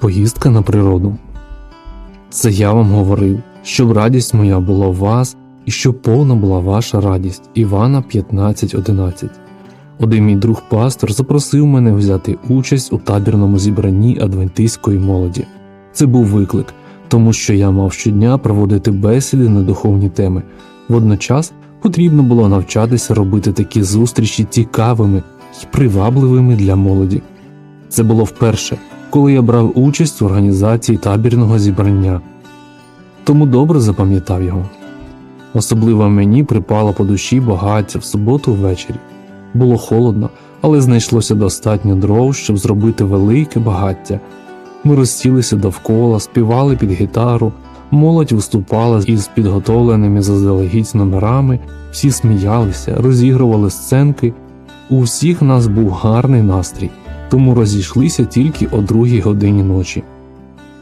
Поїздка на природу. Це я вам говорив, щоб радість моя була в вас і щоб повна була ваша радість. Івана 15.11. Один мій друг пастор запросив мене взяти участь у табірному зібранні адвентистської молоді. Це був виклик, тому що я мав щодня проводити бесіди на духовні теми. Водночас потрібно було навчатися робити такі зустрічі цікавими і привабливими для молоді. Це було вперше, коли я брав участь в організації табірного зібрання, тому добре запам'ятав його. Особливо мені припало по душі багаття в суботу ввечері. Було холодно, але знайшлося достатньо дров, щоб зробити велике багаття. Ми розсілися довкола, співали під гітару, молодь виступала із підготовленими заздалегідь номерами, всі сміялися, розігрували сценки. У всіх нас був гарний настрій, тому розійшлися тільки о другій годині ночі.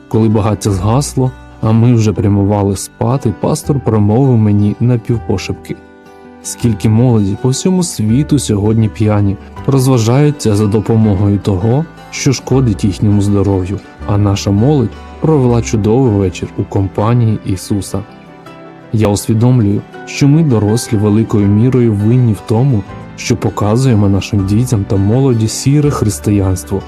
Коли багаття згасло, а ми вже прямували спати, пастор промовив мені напівпошепки. Скільки молоді по всьому світу сьогодні п'яні розважаються за допомогою того, що шкодить їхньому здоров'ю, а наша молодь провела чудовий вечір у компанії Ісуса. Я усвідомлюю, що ми дорослі великою мірою винні в тому, що показуємо нашим дітям та молоді сіре християнство.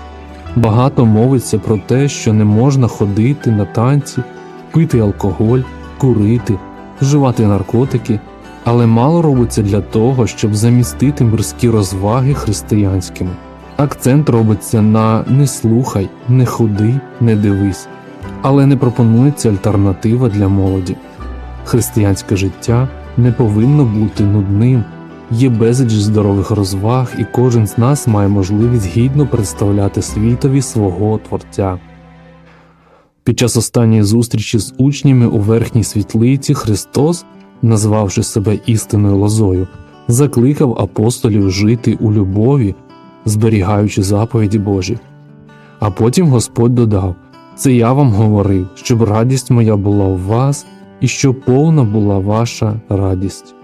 Багато мовиться про те, що не можна ходити на танці, пити алкоголь, курити, вживати наркотики, але мало робиться для того, щоб замістити мирські розваги християнськими. Акцент робиться на не слухай, не ходи, не дивись, але не пропонується альтернатива для молоді. Християнське життя не повинно бути нудним. Є безліч здорових розваг, і кожен з нас має можливість гідно представляти світові свого Творця. Під час останньої зустрічі з учнями у верхній світлиці Христос, назвавши себе істинною лозою, закликав апостолів жити у любові, зберігаючи заповіді Божі. А потім Господь додав: Це я вам говорив, щоб радість моя була у вас і щоб повна була ваша радість.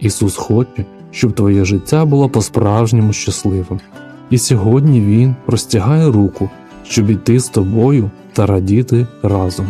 Ісус хоче, щоб твоє життя було по-справжньому щасливим. І сьогодні Він простягає руку, щоб іти з тобою та радіти разом.